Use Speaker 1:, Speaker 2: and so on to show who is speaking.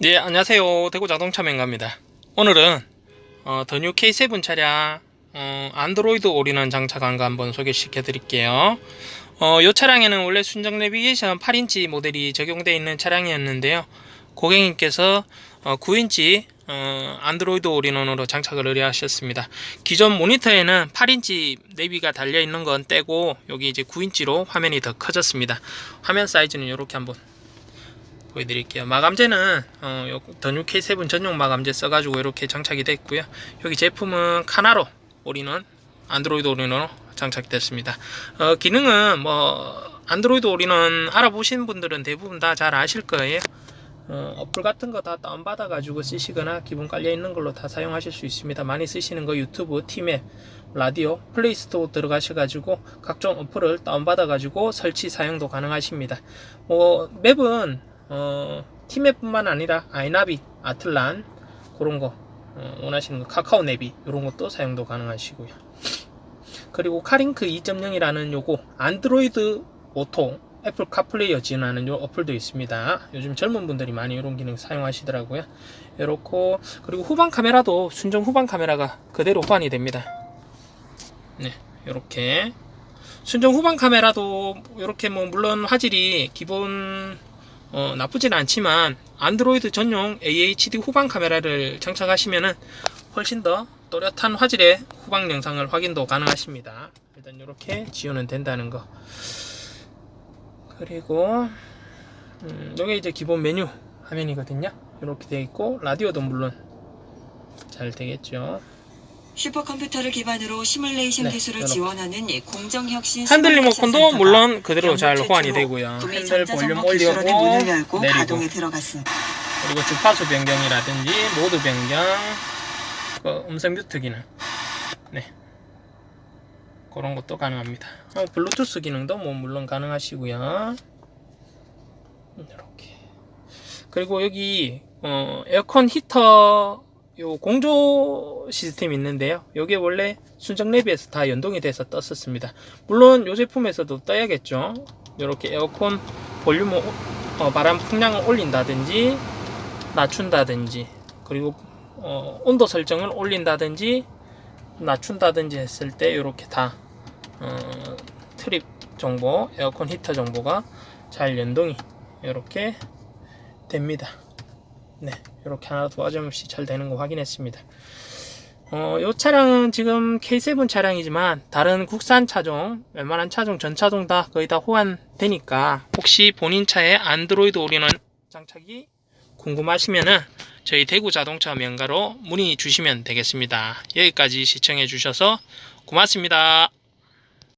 Speaker 1: 네, 안녕하세요. 대구 자동차 맹가입니다. 오늘은 어, 더뉴 K7 차량 어, 안드로이드 올인원 장착한 거 한번 소개시켜 드릴게요. 어, 이 차량에는 원래 순정 내비게이션 8인치 모델이 적용되어 있는 차량이었는데요. 고객님께서 어, 9인치 어, 안드로이드 올인원으로 장착을 의뢰하셨습니다. 기존 모니터에는 8인치 내비가 달려 있는 건 떼고 여기 이제 9인치로 화면이 더 커졌습니다. 화면 사이즈는 이렇게 한번 보여드릴게요. 마감재는 어, 요 더뉴 K7 전용 마감재 써가지고 이렇게 장착이 됐고요. 여기 제품은 카나로 올인원 안드로이드 올인원으로 장착됐습니다. 어, 기능은 뭐 안드로이드 올인원 알아보신 분들은 대부분 다 잘 아실 거예요. 어, 어플 같은 거 다 다운받아 가지고 쓰시거나 기본 깔려 있는 걸로 다 사용하실 수 있습니다. 많이 쓰시는 거 유튜브, 티맵, 라디오, 플레이스토어 들어가셔 가지고 각종 어플을 다운받아 가지고 설치 사용도 가능하십니다. 뭐 맵은 어, 티맵뿐만 아니라 아이나비, 아틀란 그런 거 어, 원하시는 거 카카오 내비 이런 것도 사용도 가능하시고요. 그리고 카링크 2.0이라는 요거 안드로이드 오토 애플 카플레이 어 지원하는 요 어플도 있습니다. 요즘 젊은 분들이 많이 이런 기능 사용하시더라고요. 이렇고 그리고 후방 카메라도 순정 후방 카메라가 그대로 호환이 됩니다. 네, 이렇게 순정 후방 카메라도 이렇게 뭐 물론 화질이 기본 어, 나쁘진 않지만 안드로이드 전용 AHD 후방 카메라를 장착하시면은 훨씬 더 또렷한 화질의 후방 영상을 확인도 가능하십니다. 일단 이렇게 지원은 된다는 거. 그리고 음, 이게 이제 기본 메뉴 화면이거든요. 이렇게 되어 있고 라디오도 물론 잘 되겠죠.
Speaker 2: 슈퍼컴퓨터를 기반으로 시뮬레이션
Speaker 1: 네,
Speaker 2: 기술을
Speaker 1: 이렇게.
Speaker 2: 지원하는 공정혁신
Speaker 1: 핸들 리모컨도 물론 그대로 잘 호환이 되고요. 핸들 볼륨 올리고
Speaker 2: 문을 열고
Speaker 1: 내리고
Speaker 2: 가동에 들어갔습니다.
Speaker 1: 그리고 주파수 변경이라든지 모드 변경, 그 음성 뮤트 기능, 네 그런 것도 가능합니다. 어, 블루투스 기능도 뭐 물론 가능하시고요. 이렇게 그리고 여기 어, 에어컨 히터 요 공조 시스템이 있는데요. 이게 원래 순정 내비에서 다 연동이 돼서 떴었습니다. 물론 이 제품에서도 떠야겠죠. 이렇게 에어컨 볼륨 어, 바람 풍량을 올린다든지 낮춘다든지 그리고 어, 온도 설정을 올린다든지 낮춘다든지 했을 때 이렇게 다 어, 트립 정보, 에어컨 히터 정보가 잘 연동이 이렇게 됩니다. 네, 이렇게 하나도 빠짐없이 잘 되는 거 확인했습니다. 어, 이 차량은 지금 K7 차량이지만 다른 국산 차종, 웬만한 차종, 전 차종 다 거의 다 호환되니까 혹시 본인 차에 안드로이드 올인원 장착이 궁금하시면은 저희 대구 자동차 명가로 문의 주시면 되겠습니다. 여기까지 시청해 주셔서 고맙습니다.